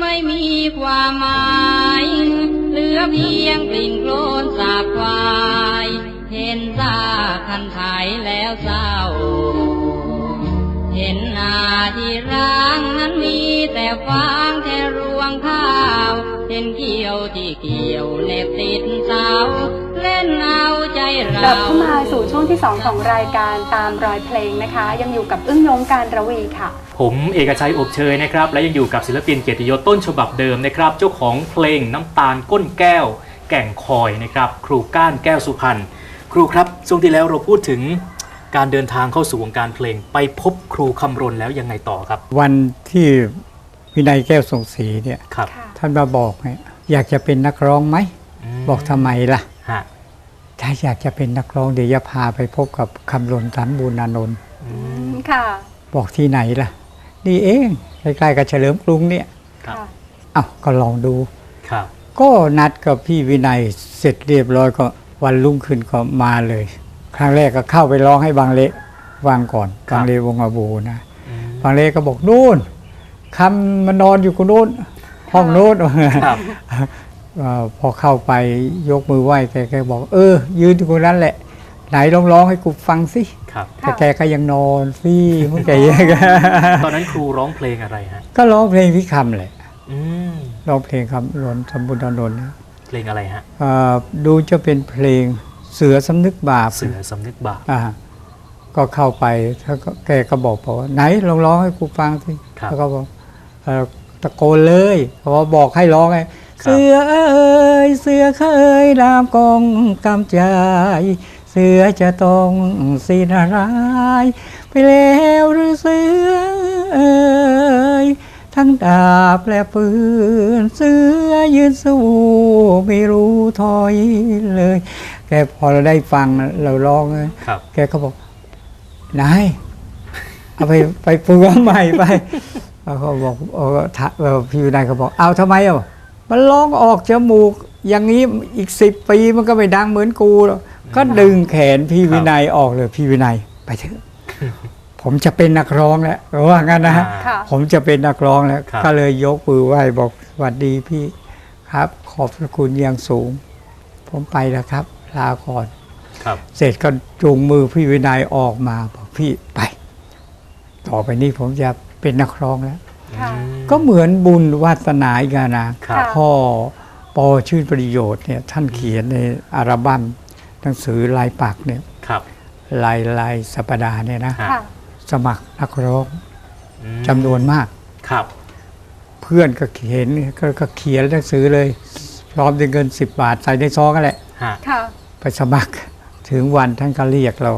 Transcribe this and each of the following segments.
ไม่มีความหมายเหลือเพียงกลิ่นโคลนสาบควายเห็นซากคันไถแล้วเศร้า เห็นนาที่ร้างนั้นมีแต่ฟางแค่รวงข้าว เห็นเกี่ยวที่เกี่ยวเน็บติดเสา นเอาใจเรากลับเข้ามาสู่ช่วงที่ 2 ของรายการตามรอยเพลงนะคะ ยังอยู่กับอึ้งยงการระวีค่ะ ผมเอกชัยอบเชยนะครับ และยังอยู่กับศิลปินเกียรติยศต้นฉบับเดิมนะครับ เจ้าของเพลงน้ำตาลก้นแก้ว แก่งคอยนะครับ ครูก้านแก้วสุพรรณครูครับช่วงที่แล้วเราพูดถึงการเดินทางเข้าสู่วงการเพลง ไปพบครูคำรณแล้วยังไงต่อครับ วันที่วินัยแก้วทรงศรีเนี่ยครับค่ะท่านมาบอกเนี่ยอยากจะเป็นนักร้องไหมมบอกทำไมล่ะ ฮะ ถ้าอยากจะเป็นนักร้องเดี๋ยวจะพาไปพบกับคำรณสันบูรณานนท์อืมค่ะบอกที่ไหนล่ะ นี่เองใกล้ๆกับเฉลิมกรุงเนี่ยครับค่ะเอ้าก็ลองดูครับ ก็นัดกับพี่วินัยเสร็จเรียบร้อยก็วันรุ่งขึ้นก็มาเลย ครั้งแรกก็เข้าไปร้องให้บางเละวางก่อนบางเละวงอาบูนะอืมบางเละก็บอกนู่นคำมันนอนอยู่คนนู้นห้องนู้นครับเอ่อ พอเข้าไปยกมือไหว้แกแกบอก เออ ยืนอยู่ตรงนั้นแหละ ไหนลองร้องให้กูฟังสิครับแต่แกก็ยังนอนสิเมื่อแกยังตอนนั้นครูร้องเพลงอะไรฮะก็ร้องเพลงพี่คำแหละอืมร้องเพลงคำรนสมบูรณ์นนท์เพลงอะไรฮะเอ่อดูจะเป็นเพลงเสือสำนึกบาปเสือสำนึกบาปอ่าก็เข้าไปแล้วก็แกก็บอกบอกว่าไหนลองร้องให้กูฟังสิครับแล้วก็บอกเอ่อตะโกนเลยเพราะว่าบอกให้ร้องไงครับ เสือเอ้ยเสือเคยรามกองกำใจเสือจะต้องสิ้นรายไปแล้วหรือเสือเอ้ยทั้งดาบและปืนเสือยืนสู้ไม่รู้ถอยเลย แกพอเราได้ฟังเราร้องเลยครับแกก็บอกนายเอาไปไปเปลืองใหม่ไปแล้วเขาบอกเออทะเออพี่วินัยเขาบอกเอาทำไมอะ มันร้องออกจมูก อย่างนี้อีกสิบปีมันก็ไม่ดังเหมือนกูหรอกก็ดึงแขนพี่วินัยออกเลยพี่วินัยไปเถอะผมจะเป็นนักร้องแล้วว่างั้นนะฮะอ่าค่ะ ผมจะเป็นนักร้องแล้วครับ ก็เลยยกมือไหว้บอกสวัสดีพี่ครับ ขอบพระคุณอย่างสูง ผมไปแล้วครับ ลาก่อน ครับ เสร็จก็จูงมือพี่วินัยออกมาบอกพี่ไป ต่อไปนี้ผมจะเป็นนักร้องแล้วค่ะอืม ก็เหมือนบุญวาสนาอีกอะนะครับค่ะพ่อปอชื่นประโยชน์เนี่ยท่านเขียนในอัลบั้มหนังสือลายปักเนี่ยครับลายลายสัปดาห์เนี่ยนะฮะค่ะสมัครนักร้องอืมจำนวนมากครับ เพื่อนก็เขียนก็ก็เขียนหนังสือเลย พร้อมด้วยเงินสิบบาทใส่ในซองกันแหละฮะค่ะไปสมัครถึงวันท่านก็เรียกเรา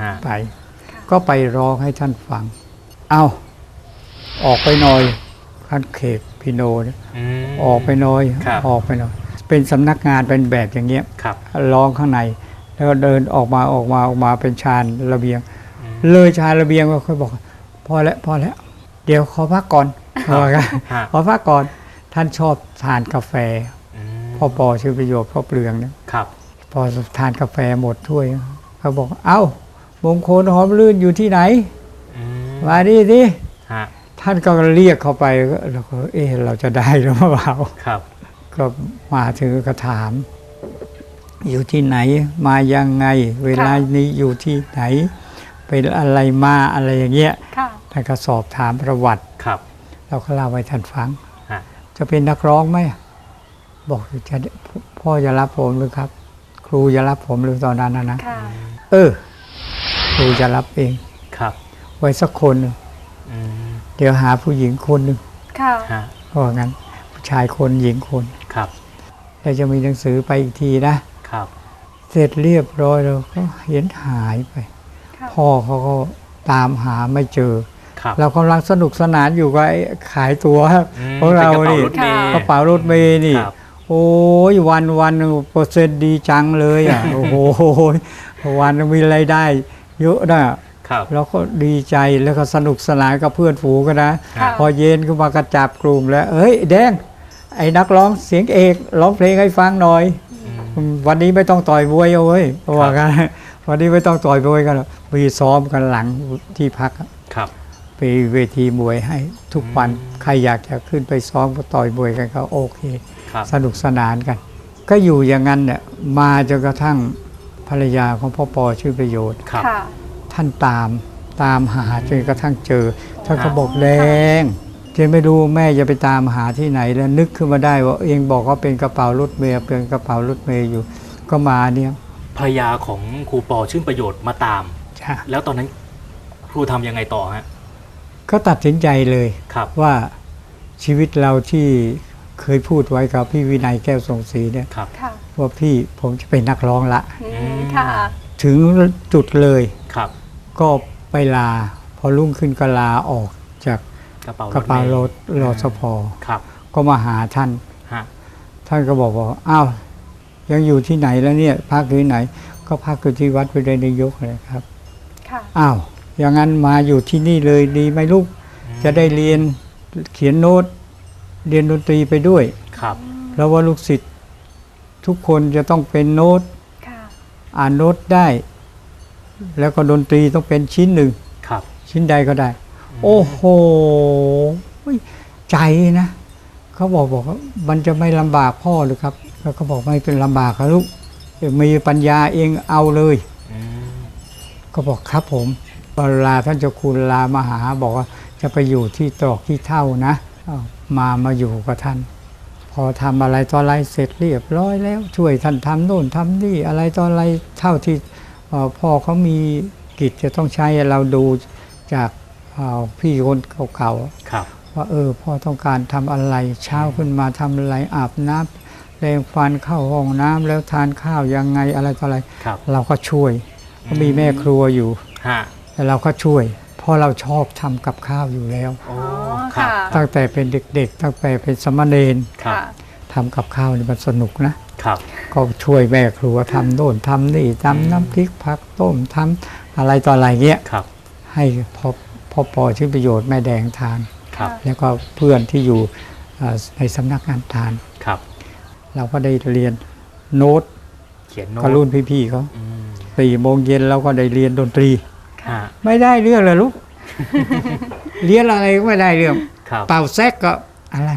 ฮะไป ก็ไปร้องให้ท่านฟัง เอา ออกไปหน่อยท่านเขกพิโนเนี่ยมออกไปหน่อย ครับออกไปหน่อย เป็นสำนักงานเป็นแบบอย่างเงี้ยครับ ร้องข้างใน แล้วก็เดินออกมาออกมาออกมาเป็นชานระเบียงอืมเลยชานระเบียงก็ค่อยบอก พอแล้วพอแล้ว เดี๋ยวขอพักก่อนบอกกันฮะ ขอพักก่อนท่านชอบทานกาแฟ อืมพ่อปอชื่อประโยชน์พ่อเปลืองเนี่ย ครับ พอทานกาแฟหมดถ้วยเขาบอกเอ้ามงคลหอมลื่นอยู่ที่ไหน อืมมาดิสิฮะ ท่านก็เรียกเข้าไปก็เราก็เอ๊ะเราจะได้หรือเปล่าครับ ก็มาถึงก็ถาม อยู่ที่ไหน มายังไง เวลานี้อยู่ที่ไหน เป็นอะไรมาอะไรอย่างเงี้ยค่ะท่านก็สอบถามประวัติครับ เราก็เล่าให้ท่านฟังฮะจะเป็นนักร้องไหมบอกจะพ่อจะรับผมหรือครับ ครูจะรับผมหรือตอนนั้นนะนะค่ะเออ ครูจะรับเองครับ ไว้สักคนหนึ่งอืม เดี๋ยวหาผู้หญิงคนหนึ่งค่ะ ฮะเพราะงั้น ผู้ชายคนหญิงคนครับแล้วจะมีหนังสือไปอีกทีนะ ครับเสร็จเรียบร้อยแล้วก็เห็นหายไป ค่ะ พ่อเขาก็ตามหาไม่เจอ ครับเรากำลังสนุกสนานอยู่กับไอ้ขายตัวอืมของเราป็นี่กระเป๋ารถเมล์กระเป๋ารถเมย์นี่ ครับ โอ้ยวันวันเปอร์เซ็นต์ดีจังเลยอะ โอ้โหวันมีรายได้ เยอะนะครับ เราก็ดีใจแล้วก็สนุกสนานกับเพื่อนฝูงกันนะค่ะพอเย็นก็มากระจับกลุ่มแล้ว เอ้ยแดง ไอ้นักร้องเสียงเอกร้องเพลงให้ฟังหน่อยอืมวันนี้ไม่ต้องต่อยมวยเอาเว้ยเพราะว่ากันวันนี้ไม่ต้องต่อยมวยกันหรอกมีซ้อมกันหลังที่พักอะครับไปเวทีมวยให้ทุกวันใครอยากจะขึ้นไปซ้อมก็ต่อยมวยกันก็โอเคครับสนุกสนานกัน ก็อยู่อย่างนั้นเนี่ยมาจนกระทั่งภรรยาของพ่อปอชื่อประโยชน์ครับค่ะ ท่านตามตามหาจนกระทั่งเจอท่านก็ครับบอกแดงเจนไม่รู้แม่จะไปตามหาที่ไหนแล้วนึกขึ้นมาได้ว่าเองบอกว่าเป็นกระเป๋ารถเมย์เป็นกระเป๋ารถเมย์อยู่ ก็มาเนี่ยภรรยาของครูปอชื่นประโยชน์มาตามจ้ะแล้วตอนนั้นครูทำยังไงต่อฮะก็ตัดสินใจเลยครับว่าชีวิตเราที่เคยพูดไว้กับพี่วินัยแก้วทรงศรีเนี่ยครับค่ะว่าพี่ผมจะเป็นนักร้องละอือืมมค่ะถึงจุดเลยครับ ก็ไปลา พอรุ่งขึ้นก็ลาออกจากกระเป๋ารกระเป๋ารมถรอสพอครับ ก็มาหาท่าน ฮะ ท่านก็บอกว่าอ้าวยังอยู่ที่ไหนแล้วเนี่ยพักอยู่ที่ไหน ก็พักอยู่ที่วัดวิเดนยกเลยครับค่ะ อ้าวอย่างนั้นมาอยู่ที่นี่เลยดีไหมลูก จะได้เรียนเขียนโน้ต เรียนดนตรีไปด้วย ครับเพราะว่าลูกศิษย์ทุกคนจะต้องเป็นโน้ตค่ะ อ่านโน้ตได้ แล้วก็ดนตรีต้องเป็นชิ้นหนึ่งครับ ชิ้นใดก็ได้ โอ้โหใจนะเขาบอกบอกว่ามันจะไม่ลำบากพ่อหรือครับ แล้วก็บอกไม่เป็นลำบากครับลูกเดี๋ยวมีปัญญาเองเอาเลยอืมก็บอกครับผมเวลาท่านเจ้าคุณลามาหาบอกว่าจะไปอยู่ที่ตรอกที่เท่านะอ้าวมามาอยู่กับท่าน พอทำอะไรตอนอะไรเสร็จเรียบร้อยแล้ว ช่วยท่านทำโน่นทำนี่อะไรตอนอะไรเท่าที่เอ่อ พ่อเขามีกิจจะต้องใช้เราดูจากเอ่อพี่คนเก่าๆครับว่าเออพ่อต้องการทำอะไรเช้าขึ้นมาทำอะไรอาบน้ำแรงฟันเข้าห้องน้ำแล้วทานข้าวยังไงอะไรต่ออะไรครับเราก็ช่วยก็มีแม่ครัวอยู่ฮะแต่เราก็ช่วยเพราะเราชอบทำกับข้าวอยู่แล้วโอ้อ๋อครับค่ะตั้งแต่เป็นเด็กๆ ตั้งแต่เป็นสมณเณรครับค่ะทำกับข้าวนี่มันสนุกนะ ครับก็ช่วยแม่ครัวทำโน่นทำนี่ทำน้ำพริกผักต้มทำอะไรต่ออะไรเงี้ยครับให้พ่อพ่อปอชื่อประโยชน์แม่แดงทาน ครับแล้วก็เพื่อนที่อยู่เอ่อในสำนักงานทาน ครับเราก็ได้เรียนโน้ตเขียนโน้กับตรุ่นพี่ๆเขาอืมสี่โมงเย็นเราก็ได้เรียนดนตรี ฮะไม่ได้เรื่องเลยลูก เรียนอะไรก็ไม่ได้เรื่อง ครับเป่าแซกก็ อะไร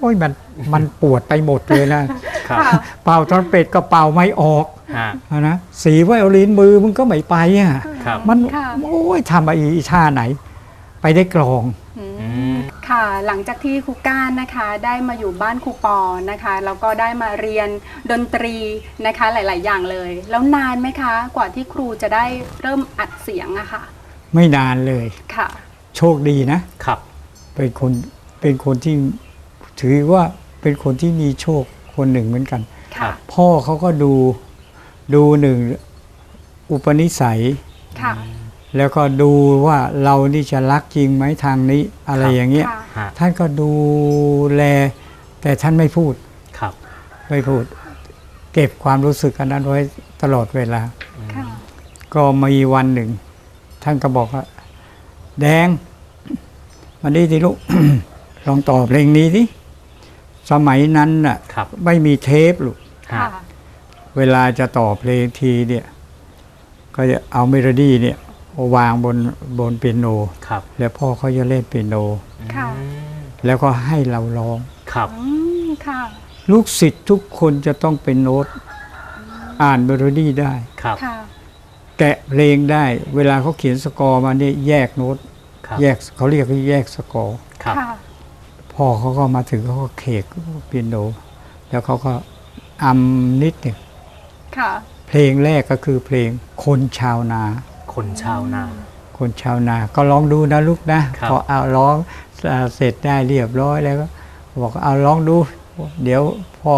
โอ้ยมันมันปวดไปหมดเลยนะ ครับค่ะเป่าตอนเป็ดก็เป่าไม่ออกฮะอะนะสีไวโอลินมือมึงก็ไม่ไปอะครับมันค่ะโอ้ยทำไอ้ท่าไหน ไปได้กลอง อืม อืม ค่ะ หลังจากที่ครูก้านนะคะได้มาอยู่บ้านครูปอนะคะ แล้วก็ได้มาเรียนดนตรีนะคะหลาย ๆ อย่างเลย แล้วนานไหมคะ กว่าที่ครูจะได้เริ่มอัดเสียงอะค่ะ ไม่นานเลย ค่ะ โชคดีนะ ครับ เป็นคน เป็นคนที่ถือว่าเป็นคนที่มีโชคคนหนึ่งเหมือนกันครัค่ะบพ่อเขาก็ดูดูหนึ่งอุปนิสัย ค่ะ แล้วก็ดูว่าเรานี่จะรักจริงไหมทางนี้อะไรครับอย่างเงี้ย ค่ะ ฮะท่านก็ดูแล แต่ท่านไม่พูดครับไม่พูด เก็บความรู้สึกอันนั้นไว้ตลอดเวลา ค่ะ ก็มีวันหนึ่ง ท่านก็บอกว่า แดงมาดีทีลูก ลองตอบเพลงนี้สิสมัยนั้นน่ะครับไม่มีเทปลูกฮะค่ะ เวลาจะต่อเพลงทีเนี่ย ก็จะเอาเมโลดี้เนี่ยวางบนบนเปียโน ครับแล้วพ่อเขาจะเล่นเปียโน ค่ะ อืมแล้วก็ให้เราร้อง ครับ อืมค่ะ ลูกศิษย์ทุกคนจะต้องเป็นโน้ต อ่านเมโลดี้ได้ ครับ ค่ะ แกะเพลงได้ เวลาเขาเขียนสกอร์มาเนี่ยแยกโน้ต ครับ แยกเขาเรียกว่าแยกสกอร์ ครับ ค่ะ พ่อเขาก็มาถึงเขาก็เคกเปียโน แล้วเขาก็อำนิดหนึ่งค่ะเพลงแรกก็คือเพลงคนชาวนา คนชาวนา คนชาวนา ก็ลองดูนะลูกนะครับพอเอาร้องเอ่อเสร็จได้เรียบร้อยแล้วก็บอกเอาลองดู เดี๋ยวพ่อ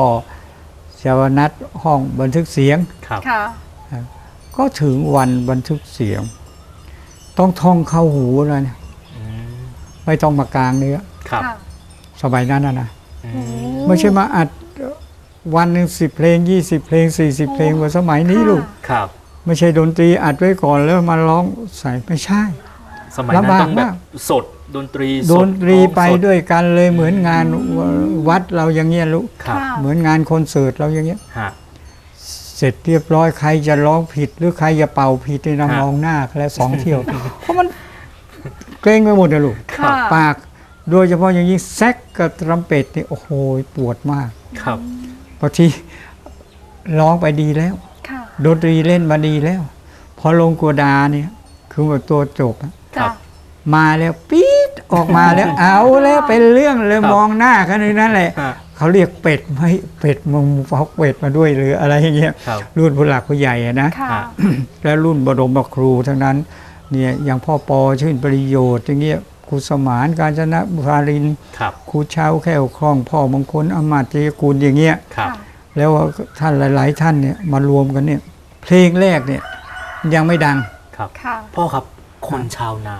จะนัดห้องบันทึกเสียงครับค่ะก็ถึงวันบันทึกเสียง ต้องท่องเข้าหูแล้วนะอืมไม่ต้องมากลางเนื้อครับค่ะ สมัยนั้นนะนะอืโอ้มไม่ใช่มาอัดวันหนึ่งสิบเพลงยี่สิบเพลงสี่สิบเพลงเหมือนสมัยนี้ลูก ครับ ไม่ใช่ดนตรีอัดไว้ก่อนแล้วมาร้องใส่ไม่ใช่ สมัยนั้นลำบากต้องแบบมากสดดนตรีสดนตรีไปร้องสด้วยกันเลยเหมือนงานวัดเราอย่างเงี้ยลูกครับค่ะเหมือนงานคอนเสิร์ตเราอย่างเงี้ยฮะเสร็จเรียบร้อยใครจะร้องผิดหรือใครจะเป่าผิดในน้ำฮะมองหน้ากันแล้วสองเที่ยว เพราะมันเกรงไปหมดเลยลูกค่ะปาก โดยเฉพาะอย่างยิ่งแซกกับตรัมเป็ดนี่โอ้โหปวดมากครับบางทีร้องไปดีแล้วค่ะดนตรีเล่นมาดีแล้ว พอลงกัวดาเนี่ยคือแบบตัวจบอะครัจ้ะบมาแล้วปี๊ดออกมาแล้วเอาแล้วเป็นเรื่องเลยครับมองหน้ากันในนั้นแหละฮะเขาเรียกเป็ดไหมเป็ดมึงฟอกเป็ดมาด้วยหรืออะไรอย่างเงี้ยครับรุ่นผู้หลักผู้ใหญ่อะนะค่ะฮะและรุ่นบรมครูทั้งนั้นเนี่ยอย่างพ่อปอชื่นประโยชน์อย่างเงี้ย ครูสมานการจนะบุารินทร์ครับครูเช้าแก้วคล่องพ่อมงคลอมาตยกุลอย่างเงี้ยครับ แล้วท่านหลาย ๆ ท่านเนี่ยมารวมกันเนี่ย เพลงแรกเนี่ยยังไม่ดังครับค่ะพ่อครับคนชาวนา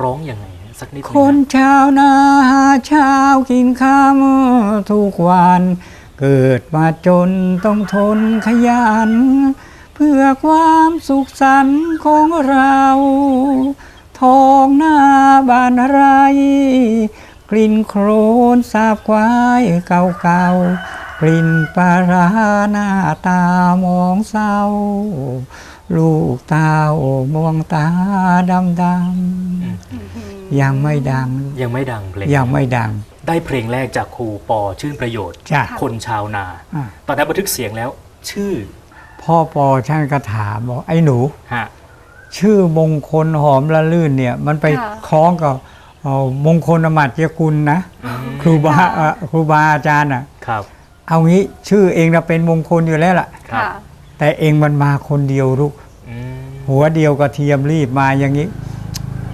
ร้องยังไงฮะสักนิดหคงนนะชาวนาหาเช้ากินข้ามทุกวัน เกิดมาจนต้องทนขยัน เพื่อความสุขสันต์ของเรา ทองหน้าบานไร กลิ่นโครนสาบควายเก่าๆ กลิ่นปลาร้าหน้าตามองเศร้า ลูกตาโอมองตาดำดำๆยังไม่ดัง ยังไม่ดังเพลงยังไม่ดัง ได้เพลงแรกจากครูปอชื่นประโยชน์ จ้ะ คนชาวนา อะ ตอนนั้นบันทึกเสียงแล้ว ชื่อพ่อปอช่างก็ถามบอกไอ้หนู ฮะ ชื่อมงคลหอมละลื่นเนี่ย มันไปค่ะ คล้องกับเอ่อมงคลอมัตยกุลนะอืมครูบาเอ่อครูบาอาจารย์อะ ครับเอางี้ชื่อเองนะเป็นมงคลอยู่แล้วล่ะ ครับค่ะแต่เองมันมาคนเดียวลูก อืมหัวเดียวกระเทียมรีบมาอย่างนี้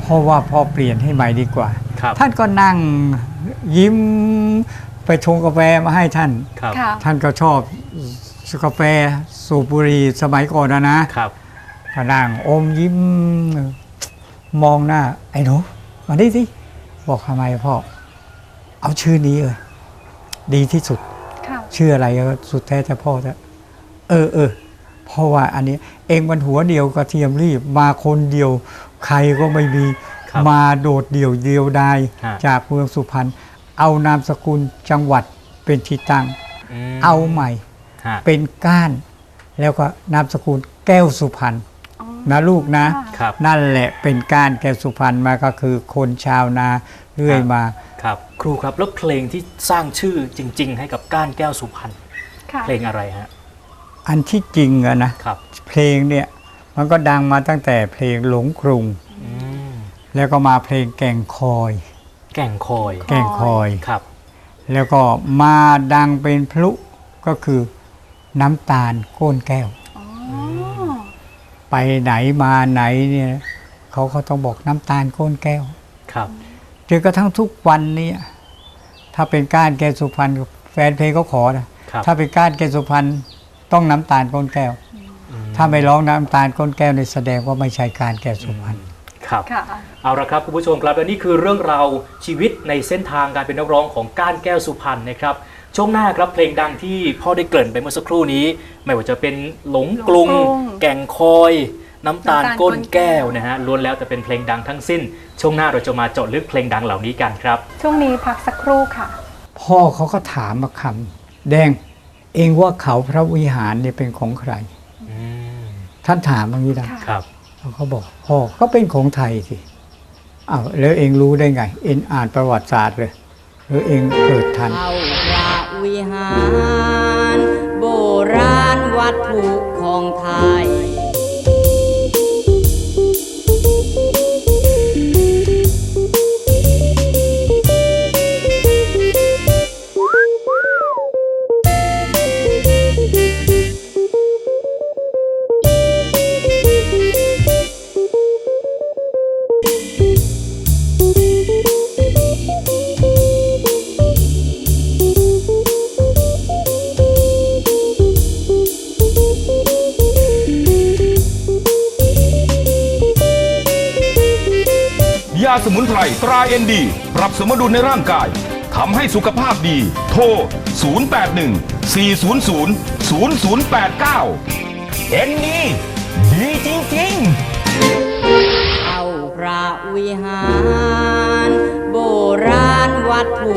เพราะว่าพ่อเปลี่ยนให้ใหม่ดีกว่า ครับท่านก็นั่งยิ้มไปชงกาแฟมาให้ท่าน ครับค่ะ ท่านก็ชอบกาแฟสูบบุหรี่สมัยก่อนนะนะครับ ก็นั่งอมยิ้ม มองหน้า ไอ้หนูมาดิสิบอกทำไมพ่อ เอาชื่อนี้เลยดีที่สุดค่ะชื่ออะไรก็สุดแท้แต่พ่อจะเออเออเพราะว่าอันนี้ เองมันหัวเดียวกระเทียมรีบ มาคนเดียว ใครก็ไม่มีครับมาโดดเดี่ยวเดียวดายฮะจากเมืองสุพรรณเอานามสกุลจังหวัดเป็นที่ตั้งมเอาใหม่ฮะเป็นก้าน แล้วก็นามสกุลแก้วสุพรรณอ๋อ นะลูกนะค่ะครับนั่นแหละเป็นก้านแก้วสุพรรณมาก็คือคนชาวนาเรื่อยมา ครับ ครูครับแล้วเพลงที่สร้างชื่อจริง ๆ ให้กับก้านแก้วสุพรรณค่ะ เพลงอะไรฮะอันที่จริงอะนะครับเพลงเนี่ยมันก็ดังมาตั้งแต่เพลงหลงกรุง อืมแล้วก็มาเพลงแก่งคอย แก่งคอยแก่งคอย ครับ แล้วก็มาดังเป็นพลุก็คือน้ำตาลก้นแก้วอ๋อ ไปไหนมาไหนเนี่ยเขาก็ต้องบอกน้ำตาลก้นแก้วครับจนกระทั่งทุกวันเนี้ถ้าเป็นก้านแก้วสุพรรณแฟนเพลงก็ขอนะครับถ้าเป็นก้านแก้วสุพรรณต้องน้ำตาลก้นแก้วอืมถ้าไม่ร้องน้ำตาลก้นแก้วในยแสดงว่าไม่ใช่การแก้วสุพรรณครับค่ะเอาละครับคุณผู้ชมครับและนี่คือเรื่องราวชีวิตในเส้นทางการเป็นนักร้องของก้านแก้วสุพรรณนะครับ ช่วงหน้าครับเพลงดังที่พ่อได้เกริ่นไปเมื่อสักครู่นี้ ไม่ว่าจะเป็นหลงกรุงหลงกรุงแก่งคอย น้ำตาลน้ำตาลก้ก้นนแก้แก้ววนะฮะล้วนแล้วแต่เป็นเพลงดังทั้งสิ้น ช่วงหน้าเราจะมาเจาะลึกเพลงดังเหล่านี้กันครับ ช่วงนี้พักสักครู่ค่ะ พ่อเขาก็ถามมาคำแดงเองว่าเขาพระวิหารเนี่ยเป็นของใครอืมท่านถามอย่างนี้นะค่ะครับเขาบอกพ่อก็เป็นของไทยสิอ้าวแล้วเองรู้ได้ไง เอ็นอ่านประวัติศาสตร์เลยหรือเองเกิดทันเข้าพระ วิหาร โบราณวัตถุของไทยาสมุนไพรตราเอ็นดี ปรับสมดุลในร่างกายทำให้สุขภาพดี โทร 081 400 0089 เอ็นดีดีจริงๆ เอาพระวิหาร โบราณวัตถุ